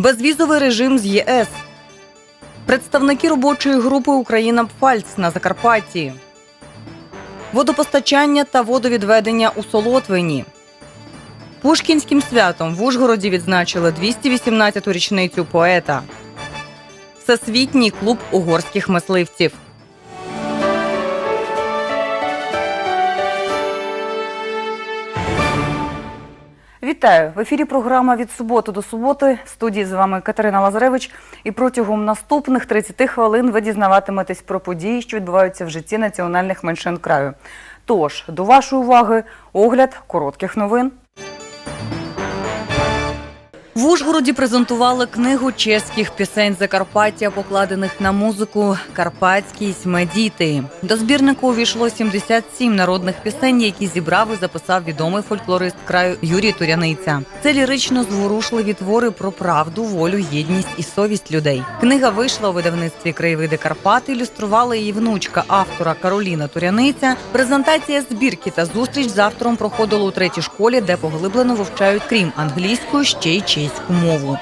Безвізовий режим з ЄС. Представники робочої групи Україна Пфальц на Закарпатті. Водопостачання та водовідведення у Солотвині. Пушкінським святом в Ужгороді відзначили 218-ту річницю поета. Всесвітній клуб угорських мисливців. Вітаю в ефірі. Програма від суботи до суботи. В студії з вами Катерина Лазаревич. І протягом наступних 30 хвилин ви дізнаватиметесь про події, що відбуваються в житті національних меншин краю. Тож до вашої уваги огляд коротких новин. В Ужгороді презентували книгу чеських пісень Закарпаття, покладених на музику Карпатські сьме діти. До збірнику увійшло 77 народних пісень, які зібрав і записав відомий фольклорист краю Юрій Туряниця. Це лірично зворушливі твори про правду, волю, єдність і совість людей. Книга вийшла у видавництві краєвиди Карпат. Ілюструвала її внучка автора Кароліна Туряниця. Презентація збірки та зустріч з автором проходила у третій школі, де поглиблено вивчають крім англійської ще й чеську мову.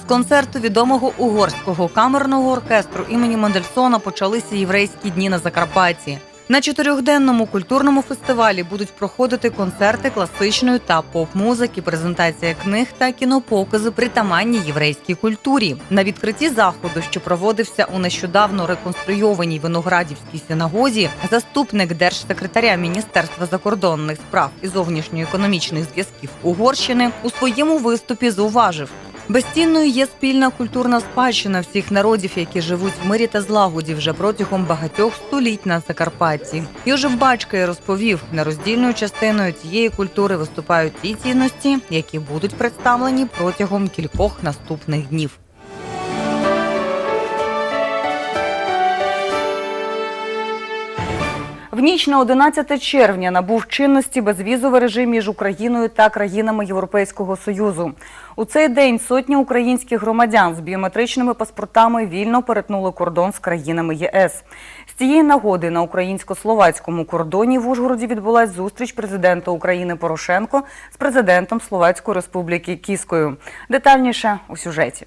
З концерту відомого угорського камерного оркестру імені Мендельсона почалися єврейські дні на Закарпатті. На чотирьохденному культурному фестивалі будуть проходити концерти класичної та поп-музики, презентація книг та кінопокази притаманні єврейській культурі. На відкритті заходу, що проводився у нещодавно реконструйованій виноградівській синагозі, заступник держсекретаря Міністерства закордонних справ і зовнішньоекономічних зв'язків Угорщини у своєму виступі зауважив. Безцінною є спільна культурна спадщина всіх народів, які живуть в мирі та злагоді вже протягом багатьох століть на Закарпатті. Йожев Бачкай розповів, нероздільною частиною цієї культури виступають ті цінності, які будуть представлені протягом кількох наступних днів. В ніч на 11 червня набув чинності безвізовий режим між Україною та країнами Європейського союзу. У цей день сотні українських громадян з біометричними паспортами вільно перетнули кордон з країнами ЄС. З цієї нагоди на українсько-словацькому кордоні в Ужгороді відбулась зустріч президента України Порошенко з президентом Словацької Республіки Кіскою. Детальніше у сюжеті.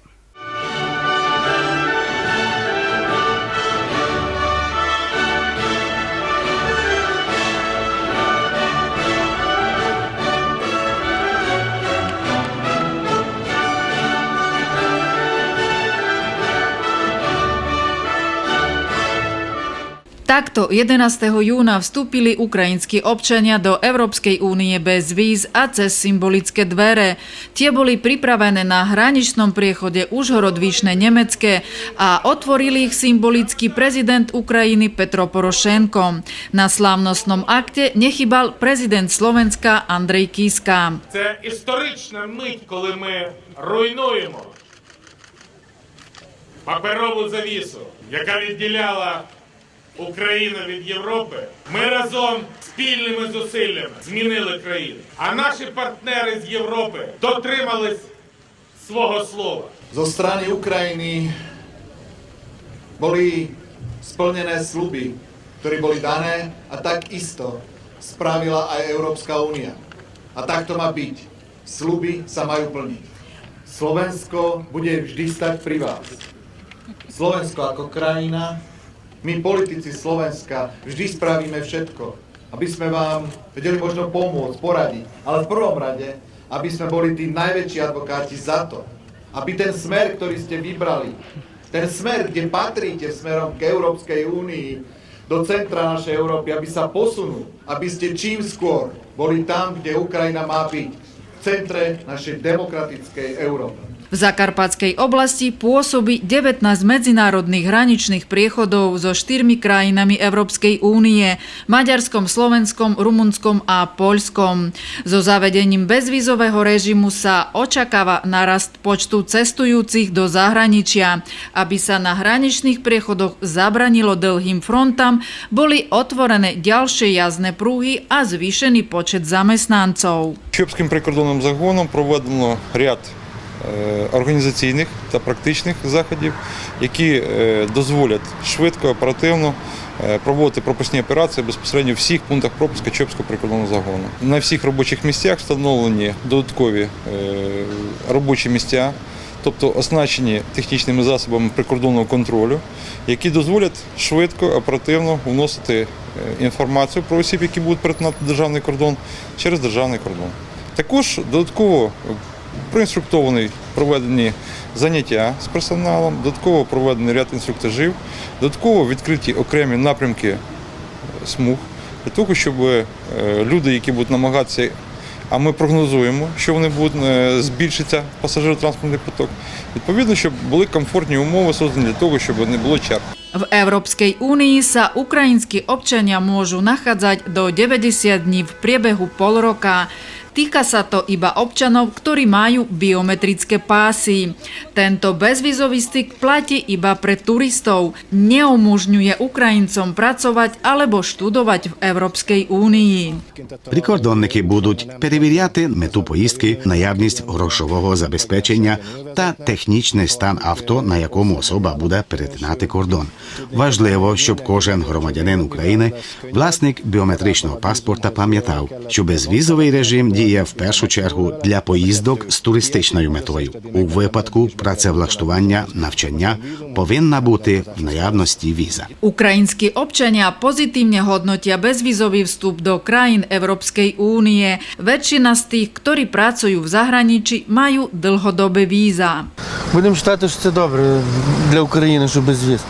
Takto 11. júna vstúpili ukrajinskí občania do Európskej únie bez víz a cez symbolické dvere. Tie boli pripravené na hraničnom priechode Užhorod Vyšné Nemecké a otvorili ich symbolicky prezident Ukrajiny Petro Porošenko. Na slávnostnom akte nechybal prezident Slovenska Andrej Kiska. Це історична мить, коли ми руйнуємо паперову завісу, яка відділяла Україну від Європи. Ми разом спільними зусиллями змінили країну. А наші партнери з Європи дотримались свого слова. Zo strany Ukrajiny boli splnené sluby, ktoré boli dané a takisto spravila aj Európska únia. A tak to má byť. Sluby sa majú plniť. Slovensko bude vždy stať pri vás. Slovensko ako krajina, my politici Slovenska vždy spravíme všetko, aby sme vám vedeli možno pomôcť, poradiť, ale v prvom rade, aby sme boli tí najväčší advokáti za to, aby ten smer, ktorý ste vybrali, ten smer, kde patríte smerom k Európskej únii, do centra našej Európy, aby sa posunul, aby ste čím skôr boli tam, kde Ukrajina má byť, v centre našej demokratickej Európy. V Zakarpatskej oblasti pôsobí 19 medzinárodných hraničných priechodov so štyrmi krajinami Európskej únie Maďarskom, Slovenskom, Rumunskom a Poľskom. So zavedením bezvízového režimu sa očakáva narast počtu cestujúcich do zahraničia. Aby sa na hraničných priechodoch zabranilo dlhým frontám, boli otvorené ďalšie jazdné prúhy a zvýšený počet zamestnancov. Чопським прикордонним загоном проведено ряд е, організаційних та практичних заходів, які е, дозволять швидко, оперативно е, проводити пропускні операції безпосередньо в всіх пунктах пропуску Чопського прикордонного загону. На всіх робочих місцях встановлені додаткові е, робочі місця, тобто оснащені технічними засобами прикордонного контролю, які дозволять швидко, оперативно вносити е, інформацію про осіб, які будуть перетинати державний кордон через державний кордон. Також додатково проінструктований проведені заняття з персоналом, додатково проведений ряд інструктажів, додатково відкриті окремі напрямки смуг для того, щоб е, люди, які будуть намагатися, а ми прогнозуємо, що вони будуть е, збільшиться пасажиротранспортний поток. Відповідно, щоб були комфортні умови создані для того, щоб не було черг. V Európskej únii sa ukrajinskí občania môžu nachádzať do 90 dní v priebehu pol roka. Týka sa to iba občanov, ktorí majú biometrické pásy. Tento bezvízový styk platí iba pre turistov. Neumožňuje Ukrajincom pracovať alebo študovať v Európskej únii. Прикордонники будуть перевіряти мету поїздки, наявність грошового забезпечення та технічний стан авто, на якому особа буде перетинати кордон. Важливо, щоб кожен громадянин України, власник біометричного паспорта, пам'ятав, що безвізовий режим діє в першу чергу для поїздок з туристичною метою. У випадку працевлаштування навчання повинна бути в наявності віза. Ukrajinskí občania pozitívne hodnotia bezvízový vstup do krajín Európskej únie. Väčšina z tých, ktorí pracujú v zahraničí, majú dlhodobé víza. Будемо вважати, що це добре для України, що без віз.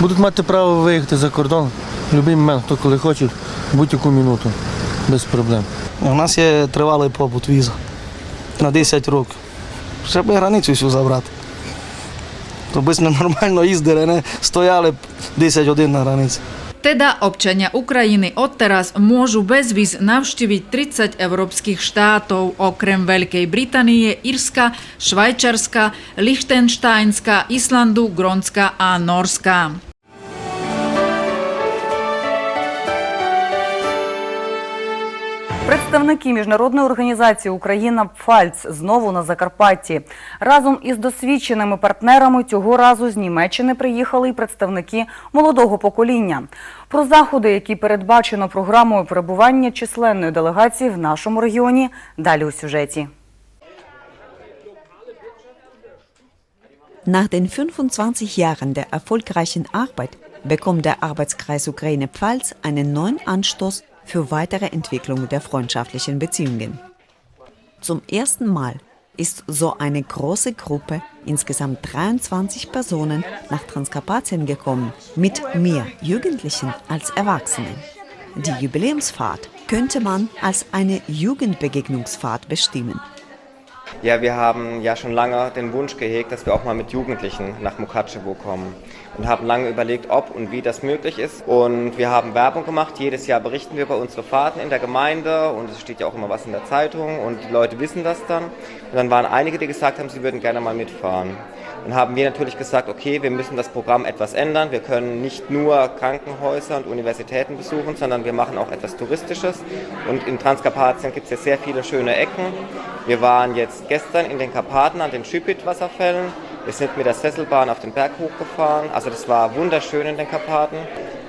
Будуть мати право виїхати за кордон в будь-який момент, хто коли хоче, будь-яку минуту, без проблем. У нас є тривалий побут віза на 10 років. Щоб границю всю забрати. То би ми нормально їздили, а не стояли б 10 годин на границі. Teda občania Ukrajiny odteraz môžu bez víz navštíviť 30 európskych štátov, okrem Veľkej Británie, Írska, Švajčarska, Lichtensteinska, Islandu, Grónska a Norska. Представники міжнародної організації Україна Пфальц знову на Закарпатті. Разом із досвідченими партнерами цього разу з Німеччини приїхали й представники молодого покоління. Про заходи, які передбачено програмою перебування численної делегації в нашому регіоні, далі у сюжеті. Nach den 25 Jahren der erfolgreichen Arbeit bekommt der Arbeitskreis Ukraine-Pfalz einen neuen Anstoß für weitere Entwicklung der freundschaftlichen Beziehungen. Zum ersten Mal ist so eine große Gruppe, insgesamt 23 Personen, nach Transkarpatien gekommen, mit mehr Jugendlichen als Erwachsenen. Die Jubiläumsfahrt könnte man als eine Jugendbegegnungsfahrt bestimmen. Ja, wir haben ja schon lange den Wunsch gehegt, dass wir auch mal mit Jugendlichen nach Mukatschewo kommen und haben lange überlegt, ob und wie das möglich ist. Und wir haben Werbung gemacht. Jedes Jahr berichten wir über unsere Fahrten in der Gemeinde und es steht ja auch immer was in der Zeitung und die Leute wissen das dann. Und dann waren einige, die gesagt haben, sie würden gerne mal mitfahren. Dann haben wir natürlich gesagt, okay, wir müssen das Programm etwas ändern. Wir können nicht nur Krankenhäuser und Universitäten besuchen, sondern wir machen auch etwas Touristisches. Und in Transkarpatien gibt es ja sehr viele schöne Ecken. Wir waren jetzt gestern in den Karpaten an den Schüpit-Wasserfällen. Wir sind mit der Sesselbahn auf den Berg hochgefahren. Also das war wunderschön in den Karpaten.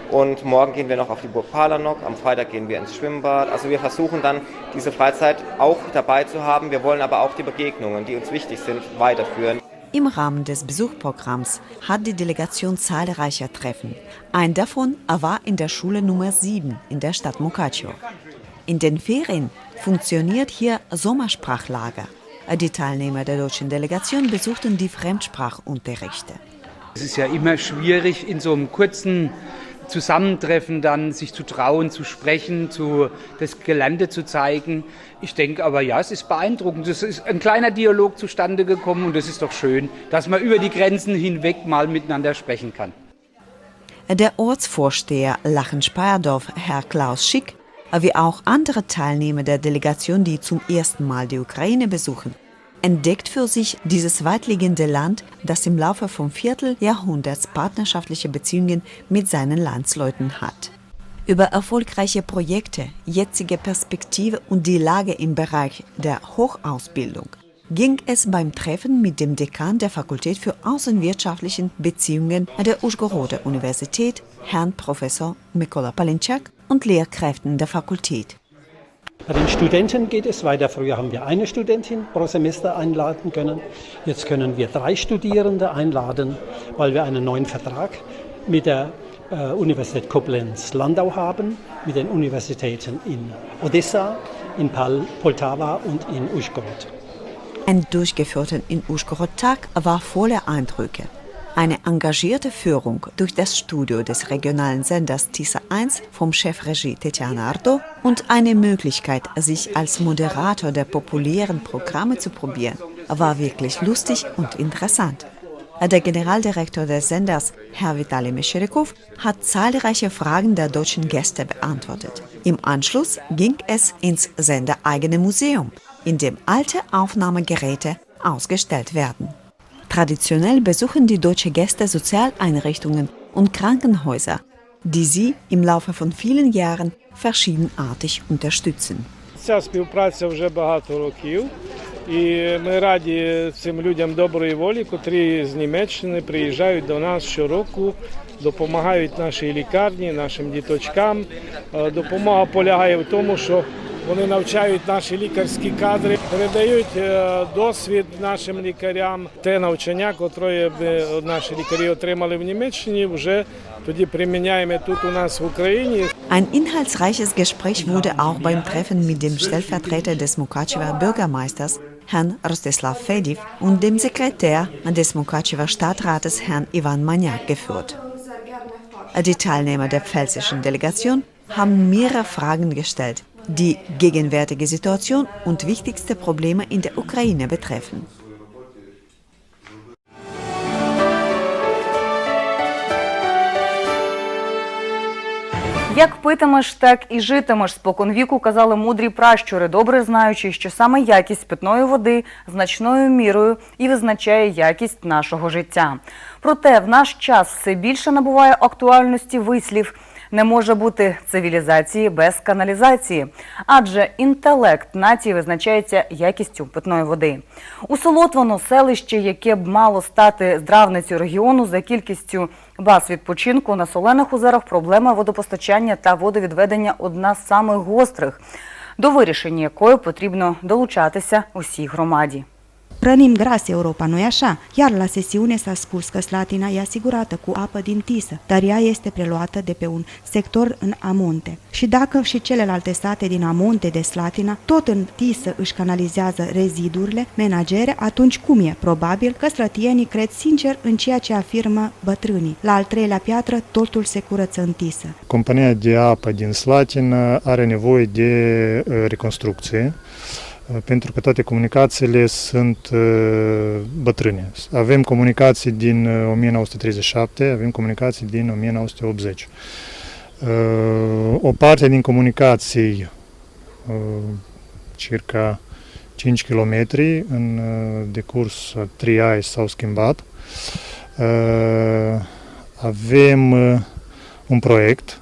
Und morgen gehen wir noch auf die Burg Palanok, am Freitag gehen wir ins Schwimmbad. Also wir versuchen dann diese Freizeit auch dabei zu haben. Wir wollen aber auch die Begegnungen, die uns wichtig sind, weiterführen. Im Rahmen des Besuchprogramms hat die Delegation zahlreiche Treffen. Ein davon war in der Schule Nummer 7 in der Stadt Mukatschewo. In den Ferien funktioniert hier Sommersprachlager. Die Teilnehmer der deutschen Delegation besuchten die Fremdsprachunterrichte. Es ist ja immer schwierig, in so einem kurzen Zusammentreffen dann sich zu trauen, zu sprechen, zu, das Gelände zu zeigen. Ich denke aber, ja, es ist beeindruckend. Es ist ein kleiner Dialog zustande gekommen und es ist doch schön, dass man über die Grenzen hinweg mal miteinander sprechen kann. Der Ortsvorsteher Lachen-Speyerdorf, Herr Klaus Schick, wie auch andere Teilnehmer der Delegation, die zum ersten Mal die Ukraine besuchen, entdeckt für sich dieses weitliegende Land, das im Laufe von Vierteljahrhunderts partnerschaftliche Beziehungen mit seinen Landsleuten hat. Über erfolgreiche Projekte, jetzige Perspektive und die Lage im Bereich der Hochausbildung ging es beim Treffen mit dem Dekan der Fakultät für außenwirtschaftlichen Beziehungen an der Uschgorode Universität, Herrn Professor Mikola Palinczak und Lehrkräften der Fakultät. Bei den Studenten geht es weiter. Früher haben wir eine Studentin pro Semester einladen können. Jetzt können wir drei Studierende einladen, weil wir einen neuen Vertrag mit der äh, Universität Koblenz-Landau haben, mit den Universitäten in Odessa, in Pal Poltava und in Uschgorod. Ein durchgeführter in Uschgorod-Tag war voller Eindrücke. Eine engagierte Führung durch das Studio des regionalen Senders TISA 1 vom Chefregie Tetjana Ardo und eine Möglichkeit, sich als Moderator der populären Programme zu probieren, war wirklich lustig und interessant. Der Generaldirektor des Senders, Herr Vitali Mescherikow, hat zahlreiche Fragen der deutschen Gäste beantwortet. Im Anschluss ging es ins sendereigene Museum, in dem alte Aufnahmegeräte ausgestellt werden. Traditionell besuchen die deutsche Gäste Sozialeinrichtungen und Krankenhäuser, die sie im Laufe von vielen Jahren verschiedenartig unterstützen. Ця співпраця вже багато років, і ми раді цим людям доброї волі, котрі з Німеччини приїжджають до нас щороку, допомагають нашій лікарні, нашим діточкам. Е, Допомога полягає в тому, що вони навчають наші лікарські кадри, передають е, досвід нашим лікарям. Те навчання, котре б наші лікарі отримали в Німеччині, вже тоді приміняємо тут у нас в Україні. Ein inhaltsreiches Gespräch wurde auch beim Treffen mit dem Stellvertreter des Mukachewer Bürgermeisters, Herrn Rostislav Fediv, und dem Sekretär des Mukachewer Stadtrates, Herrn Ivan Maniak, geführt. Die Teilnehmer der pfälzischen Delegation haben mehrere Fragen gestellt, die gegenwärtige Situation und wichtigste Probleme in der Ukraine betreffen. Як питимеш, так і житимеш. Споконвіку казали мудрі пращури, добре знаючи, що саме якість питної води значною мірою і визначає якість нашого життя. Проте в наш час все більше набуває актуальності вислів. Не може бути цивілізації без каналізації, адже інтелект нації визначається якістю питної води. У Солотвоно селище, яке б мало стати здравницею регіону за кількістю баз відпочинку на солених озерах, проблема водопостачання та водовідведення одна з самих гострих, до вирішення якої потрібно долучатися усій громаді. Hrănim gras Europa, nu-i așa? Iar la sesiune s-a spus că Slatina e asigurată cu apă din Tisă, dar ea este preluată de pe un sector în amonte. Și dacă și celelalte state din amonte de Slatina tot în Tisă își canalizează rezidurile menagere, atunci cum e? Probabil că slătienii cred sincer în ceea ce afirmă bătrânii. La al treilea piatră, totul se curăță în Tisă. Compania de apă din Slatina are nevoie de uh, reconstrucție uh, pentru că toate comunicațiile sunt uh, bătrâne. Avem comunicații din uh, 1937, avem comunicații din 1980. Uh, O parte din comunicații, uh, circa 5 km, în uh, decurs a 3 ani s-au schimbat. Uh, Avem uh, un proiect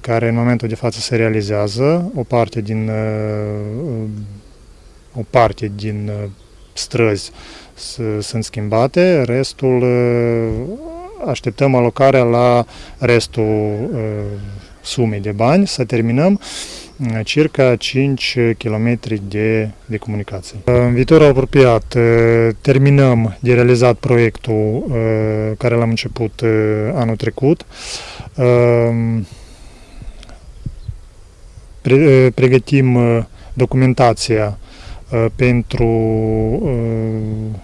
care în momentul de față se realizează. O parte din, uh, o parte din uh, străzi s- sunt schimbate, restul uh, așteptăm alocarea la restul uh, sumei de bani să terminăm uh, circa 5 km de, de comunicații. În viitorul apropiat uh, terminăm de realizat proiectul uh, care l-am început uh, anul trecut. Uh, pre- pregătim uh, documentația uh, pentru uh,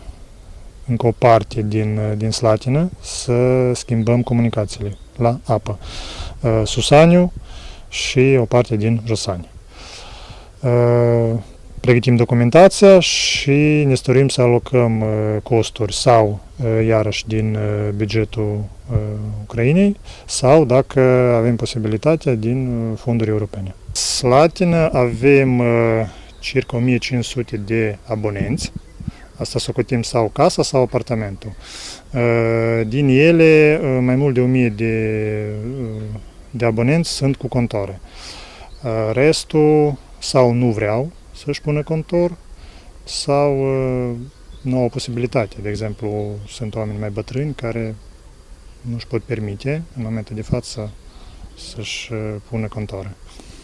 încă o parte din, uh, din Slatină să schimbăm comunicațiile la apă. Uh, Susaniu și o parte din Josani. Uh, Pregătim documentația și ne stărim să alocăm uh, costuri sau uh, iarăși din uh, bugetul uh, Ucrainei sau dacă avem posibilitatea din uh, fonduri europene. Slatina avem uh, circa 1500 de abonenți, asta socotim sau casa sau apartamentul. Uh, Din ele, uh, mai mult de 1000 de, uh, de abonenți sunt cu contoare. Uh, Restul sau nu vreau să-și pună contor sau uh, nouă posibilitate. De exemplu, sunt oameni mai bătrâni care nu își pot permite în momentul de față să-și uh, pună contoare.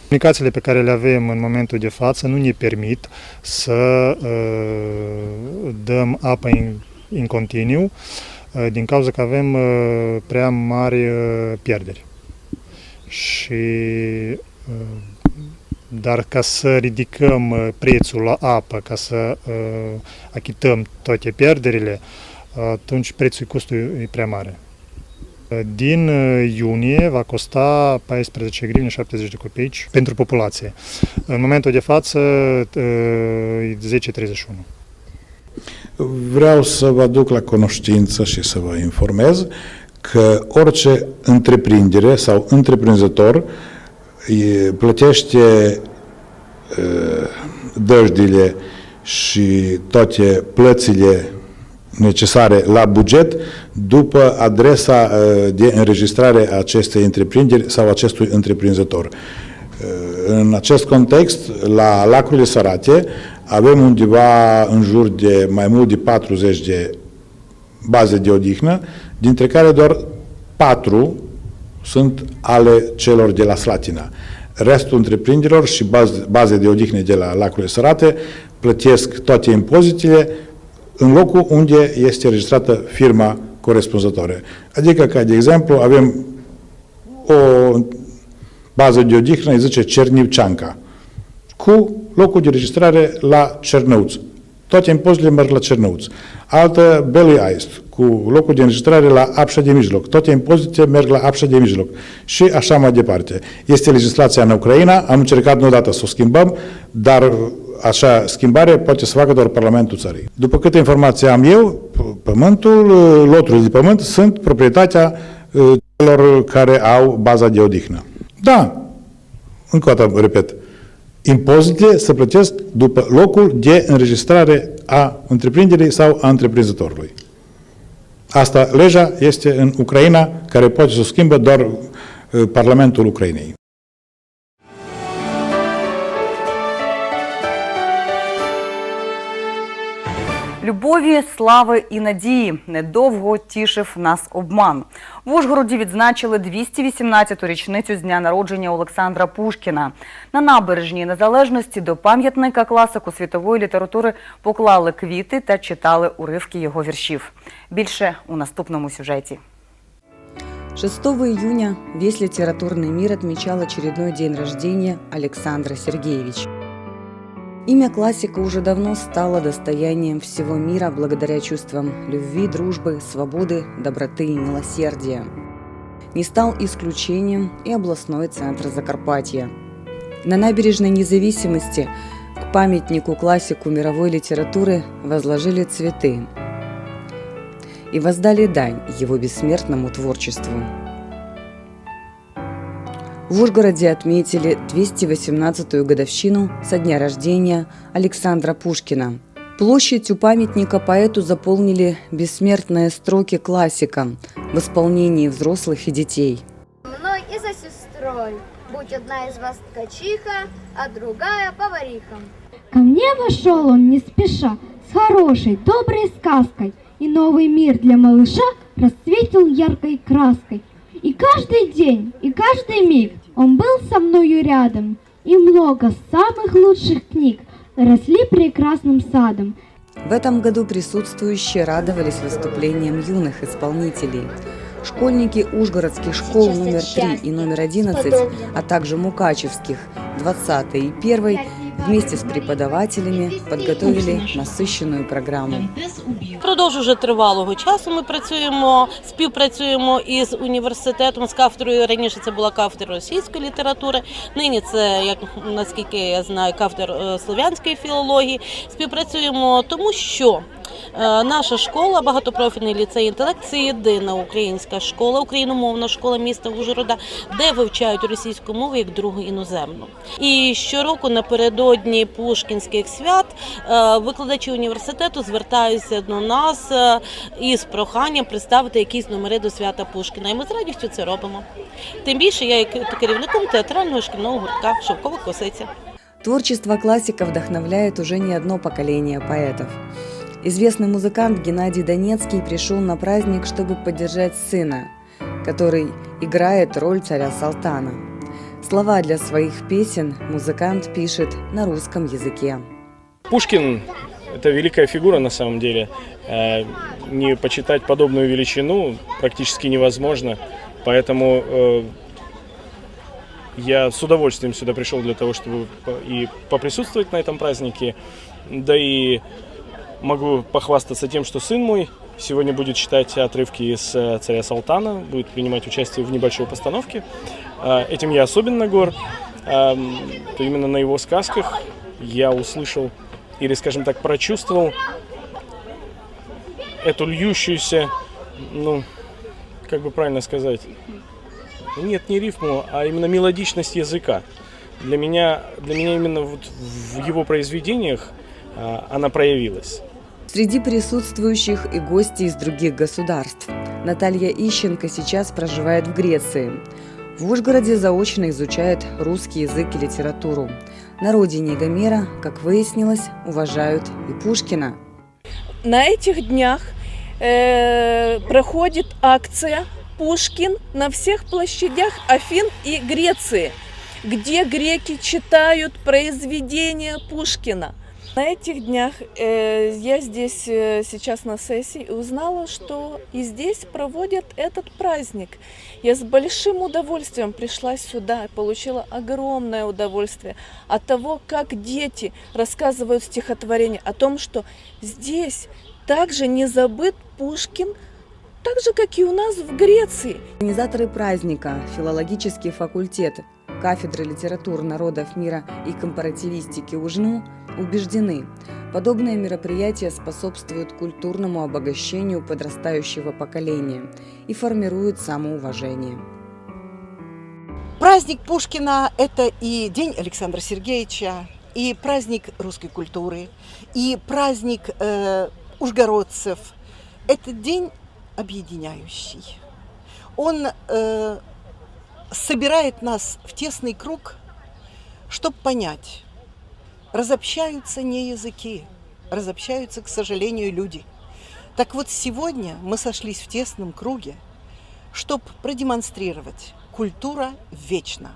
Comunicațiile pe care le avem în momentul de față nu ne permit să uh, dăm apă în, în continuu uh, din cauza că avem uh, prea mari uh, pierderi. Și uh, dar ca să ridicăm uh, prețul la apă, ca să uh, achităm toate pierderile, atunci prețul costul e prea mare. Din uh, iunie va costa 14 grivne 70 de copeici pentru populație. În momentul de față uh, e 10,31. Vreau să vă aduc la cunoștință și să vă informez că orice întreprindere sau întreprinzător e, plătește e, dăjdile și toate plățile necesare la buget după adresa e, de înregistrare a acestei întreprinderi sau acestui întreprinzător. E, În acest context, la lacurile sărate, avem undeva în jur de mai mult de 40 de baze de odihnă, dintre care doar 4 sunt ale celor de la Slatina. Restul întreprinderilor și baze, baze de odihnă de la lacurile sărate plătesc toate impozitele în locul unde este registrată firma corespunzătoare. Adică, ca de exemplu, avem o bază de odihnă, îi zice Cernivceanca, cu locul de registrare la Cernăuț. Toate impozitele merg la Cernăuț. Altă Belui Aist, cu locul de înregistrare la Apșa de Mijloc. Toate impozitele merg la Apșa de Mijloc. Și așa mai departe. Este legislația în Ucraina, am încercat nu odată să o schimbăm, dar așa schimbare poate să facă doar Parlamentul țării. După câte informații am eu, pământul, loturile de pământ sunt proprietatea uh, celor care au baza de odihnă. Da, încă o dată repet, impozitele se plătesc după locul de înregistrare a întreprinderii sau a întreprinzătorului. Asta, legea este în Ucraina, care poate să o schimbă doar uh, Parlamentul Ucrainei. Любові, слави і надії недовго тішив нас обман. В Ужгороді відзначили 218-ту річницю з дня народження Олександра Пушкіна. На набережній незалежності до пам'ятника класику світової літератури поклали квіти та читали уривки його віршів. Більше у наступному сюжеті. 6 июня весь литературный мир отмечал очередной день рождения Александра Сергеевича. Имя классика уже давно стало достоянием всего мира благодаря чувствам любви, дружбы, свободы, доброты и милосердия. Не стал исключением и областной центр Закарпатья. На набережной независимости к памятнику классику мировой литературы возложили цветы и воздали дань его бессмертному творчеству. В Ужгороде отметили 218-ю годовщину со дня рождения Александра Пушкина. Площадь у памятника поэту заполнили бессмертные строки классика в исполнении взрослых и детей. Мной и за сестрой. Будь одна из вас ткачиха, а другая повариха. Ко мне вошел он не спеша, с хорошей, доброй сказкой, и новый мир для малыша расцветил яркой краской. И каждый день, и каждый миг он был со мною рядом, и много самых лучших книг росли прекрасным садом. В этом году присутствующие радовались выступлением юных исполнителей. Школьники ужгородских школ номер 3 и номер 11, а также мукачевских 20 и 1 вместе с преподавателями подготовили насыщенную программу. Впродовж уже тривалого часу ми працюємо, співпрацюємо із університетом, з кафедрою. Раніше це була кафедра російської літератури. Нині це, як наскільки я знаю, кафедра е, слов'янської філології. Співпрацюємо тому, що наша школа, багатопрофільний ліцей інтелект, це єдина українська школа, україномовна школа міста Ужгорода, де вивчають російську мову як другу іноземну. І щороку напередодні пушкінських свят е, викладачі університету звертаються до нас е, із проханням представити якісь номери до свята Пушкіна. І ми з радістю це робимо. Тим більше я є керівником театрального шкільного гуртка Шовкова косиця. Творчество классика вдохновляет уже не одно поколение поэтов. Известный музыкант Геннадий Донецкий пришел на праздник, чтобы поддержать сына, который играет роль царя Салтана. Слова для своих песен музыкант пишет на русском языке. Пушкин – это великая фигура на самом деле. Э, Не почитать подобную величину практически невозможно. Поэтому э, я с удовольствием сюда пришел для того, чтобы и поприсутствовать на этом празднике. Да и могу похвастаться тем, что сын мой сегодня будет читать отрывки из э, «Царя Салтана», будет принимать участие в небольшой постановке. Э, Этим я особенно гор. Именно на его сказках я услышал или, скажем так, прочувствовал эту льющуюся, ну, как бы правильно сказать, нет, не рифму, а именно мелодичность языка. Для меня, для меня именно вот в его произведениях а, она проявилась. Среди присутствующих и гости из других государств. Наталья Ищенко сейчас проживает в Греции. В Ужгороде заочно изучает русский язык и литературу. На родине Гомера, как выяснилось, уважают и Пушкина. На этих днях э, проходит акция «Пушкин на всех площадях Афин и Греции», где греки читают произведения Пушкина. На этих днях э, я здесь э, сейчас на сессии и узнала, что и здесь проводят этот праздник. Я с большим удовольствием пришла сюда и получила огромное удовольствие от того, как дети рассказывают стихотворения, о том, что здесь также не забыт Пушкин, так же, как и у нас в Греции. Организаторы праздника, филологический факультет кафедры литератур народов мира и компаративистики УЖНУ убеждены, подобные мероприятия способствуют культурному обогащению подрастающего поколения и формируют самоуважение. Праздник Пушкина – это и День Александра Сергеевича, и праздник русской культуры, и праздник э, ужгородцев. Это день объединяющий. Он э, собирает нас в тесный круг, чтобы понять, разобщаются не языки, разобщаются, к сожалению, люди. Так вот, сегодня мы сошлись в тесном круге, чтобы продемонстрировать, культура вечна.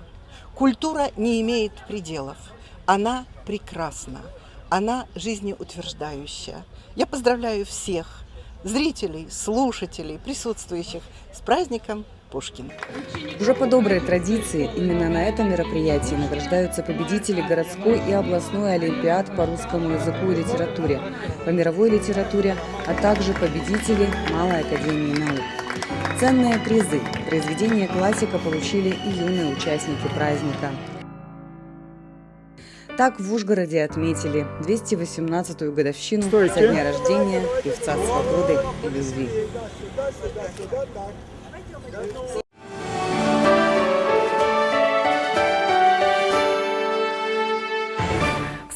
Культура не имеет пределов. Она прекрасна. Она жизнеутверждающая. Я поздравляю всех зрителей, слушателей, присутствующих с праздником Пушкина. Уже по доброй традиции именно на этом мероприятии награждаются победители городской и областной олимпиад по русскому языку и литературе, по мировой литературе, а также победители Малой академии наук. Ценные призы, произведения классика получили и юные участники праздника. Так в Ужгороде отметили 218-ю годовщину со дня рождения певца свободы и любви.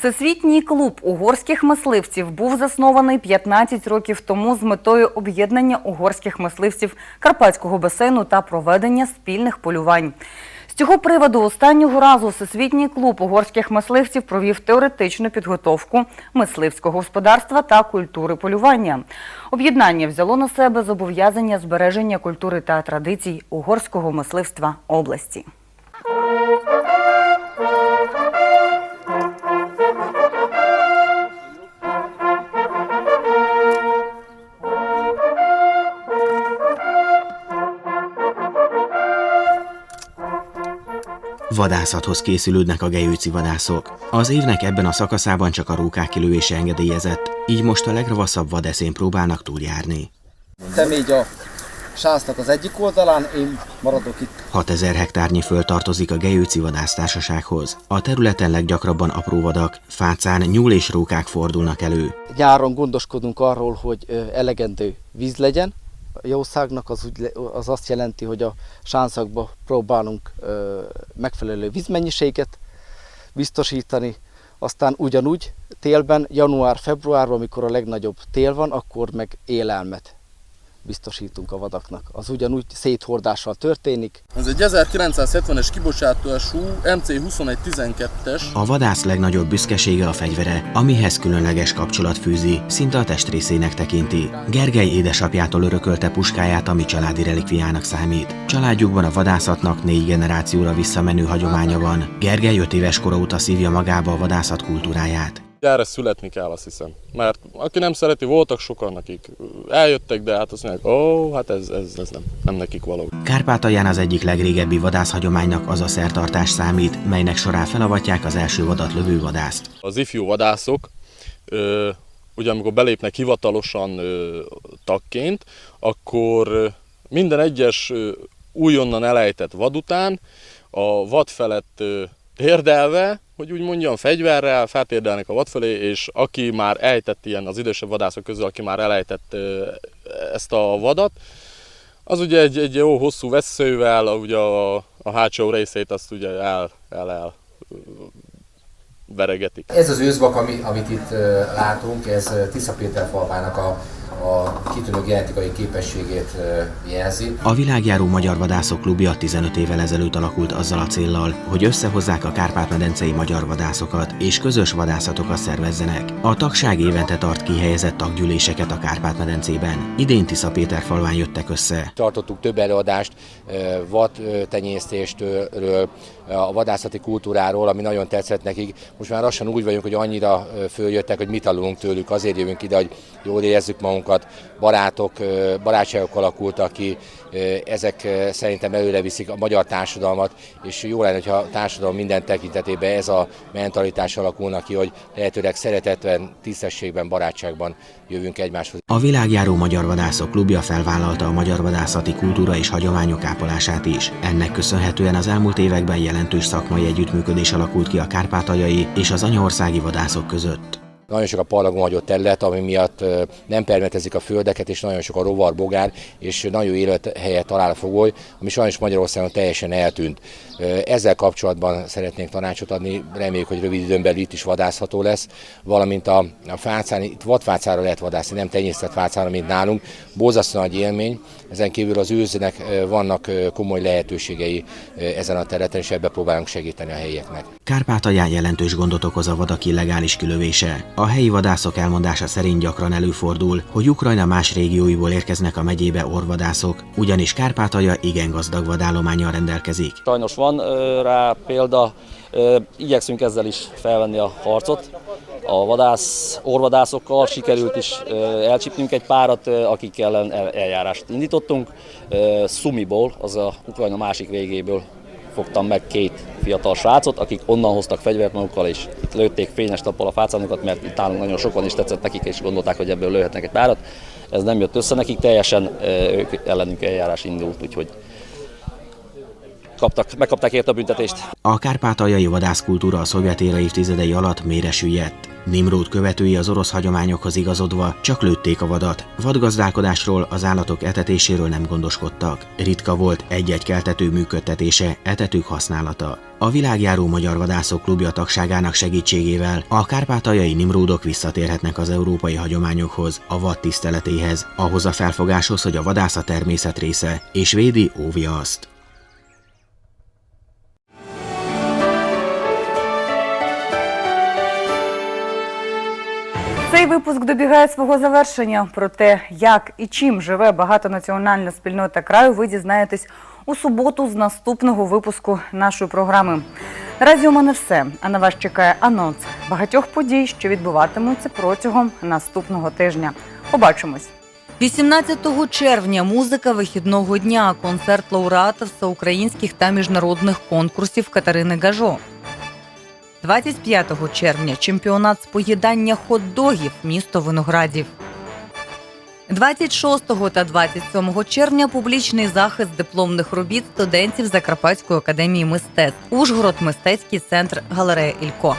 Всесвітній клуб угорських мисливців був заснований 15 років тому з метою об'єднання угорських мисливців Карпатського басейну та проведення спільних полювань. З цього приводу останнього разу Всесвітній клуб угорських мисливців провів теоретичну підготовку мисливського господарства та культури полювання. Об'єднання взяло на себе зобов'язання збереження культури та традицій угорського мисливства області. Vadászathoz készülődnek a gejőci vadászok. Az évnek ebben a szakaszában csak a rókák kilövése engedélyezett, így most a legravaszabb vadeszén próbálnak túljárni. Te így a sásznak az egyik oldalán, én maradok itt. 6000 hektárnyi föld tartozik a Gejőci Vadásztársasághoz. A területen leggyakrabban apró vadak, fácán nyúl és rókák fordulnak elő. Nyáron gondoskodunk arról, hogy elegendő víz legyen. Jószágnak az, úgy, az azt jelenti, hogy a sánszakba próbálunk ö, megfelelő vízmennyiséget biztosítani. Aztán ugyanúgy télben, január-februárban, amikor a legnagyobb tél van, akkor meg élelmet biztosítunk a vadaknak. Az ugyanúgy széthordással történik. Ez egy 1970-es kibocsátású MC2112-es. A vadász legnagyobb büszkesége a fegyvere, amihez különleges kapcsolat fűzi, szinte a testrészének tekinti. Gergely édesapjától örökölte puskáját, ami családi relikviának számít. Családjukban a vadászatnak négy generációra visszamenő hagyománya van. Gergely öt éves kora óta szívja magába a vadászat kultúráját. Erre születni kell, azt hiszem. Mert aki nem szereti, voltak sokan, akik eljöttek, de hát azt mondják, ó, hát ez, ez, ez nem, nem nekik való. Kárpátalján az egyik legrégebbi vadászhagyománynak az a szertartás számít, melynek során felavatják az első vadat lövő vadászt. Az ifjú vadászok, ö, ugye amikor belépnek hivatalosan ö, tagként, akkor ö, minden egyes ö, újonnan elejtett vad után a vad felett ö, térdelve, hogy úgy mondjam, fegyverrel feltérdelnek a vad fölé, és aki már ejtett ilyen az idősebb vadászok közül, aki már elejtett ezt a vadat, az ugye egy, egy jó hosszú veszővel, ugye a, a hátsó részét azt ugye el, el, el veregetik. Ez az őszvak, ami, amit itt látunk, ez Tisza Péter falvának a, a kitűnő genetikai képességét jelzi. A világjáró Magyar Vadászok Klubja 15 évvel ezelőtt alakult azzal a céllal, hogy összehozzák a Kárpát-medencei magyar vadászokat és közös vadászatokat szervezzenek. A tagság évente tart kihelyezett taggyűléseket a Kárpát-medencében. Idén Tisza Péter falván jöttek össze. Tartottuk több előadást vad tenyésztéstől, a vadászati kultúráról, ami nagyon tetszett nekik. Most már lassan úgy vagyunk, hogy annyira följöttek, hogy mit tanulunk tőlük, azért jövünk ide, hogy jól érezzük magunkat, barátok, barátságok alakultak ki, ezek szerintem előre viszik a magyar társadalmat, és jó lenne, hogyha a társadalom minden tekintetében ez a mentalitás alakulna ki, hogy lehetőleg szeretetben, tisztességben, barátságban jövünk egymáshoz. A világjáró Magyar Vadászok Klubja felvállalta a magyar vadászati kultúra és hagyományok ápolását is. Ennek köszönhetően az elmúlt években jelentős szakmai együttműködés alakult ki a kárpátaljai és az anyaországi vadászok között. Nagyon sok a parlagon hagyott terület, ami miatt nem permetezik a földeket, és nagyon sok a rovar, bogár, és nagyon élethelyet talál a fogoly, ami sajnos Magyarországon teljesen eltűnt. Ezzel kapcsolatban szeretnénk tanácsot adni, reméljük, hogy rövid időn belül itt is vadászható lesz, valamint a, a fácán, itt vadfácára lehet vadászni, nem tenyésztett fácára, mint nálunk. Borzasztó nagy élmény, ezen kívül az őznek vannak komoly lehetőségei ezen a területen, és ebbe próbálunk segíteni a helyieknek. Kárpátalján jelentős gondot okoz a vadak illegális kilövése. A helyi vadászok elmondása szerint gyakran előfordul, hogy Ukrajna más régióiból érkeznek a megyébe orvadászok, ugyanis Kárpátalja igen gazdag vadállományjal rendelkezik. Sajnos van rá példa, igyekszünk ezzel is felvenni a harcot. A vadász, orvadászokkal sikerült is elcsípnünk egy párat, akik ellen el, eljárást indítottunk. Szumiból, az a Ukrajna másik végéből fogtam meg két fiatal srácot, akik onnan hoztak fegyvert magukkal, és itt lőtték fényes nappal a fácánokat, mert itt állunk nagyon sokan, és tetszett nekik, és gondolták, hogy ebből lőhetnek egy párat. Ez nem jött össze nekik, teljesen ők ellenünk eljárás indult, úgyhogy kaptak, megkapták érte a büntetést. A kárpátaljai vadászkultúra a szovjet éra évtizedei alatt mélyre. Nimród követői az orosz hagyományokhoz igazodva csak lőtték a vadat. Vadgazdálkodásról, az állatok etetéséről nem gondoskodtak. Ritka volt egy-egy keltető működtetése, etetők használata. A világjáró Magyar Vadászok Klubja tagságának segítségével a kárpátaljai nimródok visszatérhetnek az európai hagyományokhoz, a vad tiszteletéhez, ahhoz a felfogáshoz, hogy a vadász a természet része, és védi, óvja azt. Цей випуск добігає свого завершення. Про те, як і чим живе багатонаціональна спільнота краю, ви дізнаєтесь у суботу з наступного випуску нашої програми. Наразі у мене все. А на вас чекає анонс багатьох подій, що відбуватимуться протягом наступного тижня. Побачимось. 18 червня музика вихідного дня. Концерт лауреата всеукраїнських та міжнародних конкурсів Катерини Гажо. 25 червня чемпіонат з поїдання хот-догів місто Виноградів. 26 та 27 червня публічний захист дипломних робіт студентів Закарпатської академії мистецтв Ужгород мистецький центр Галерея Ілько.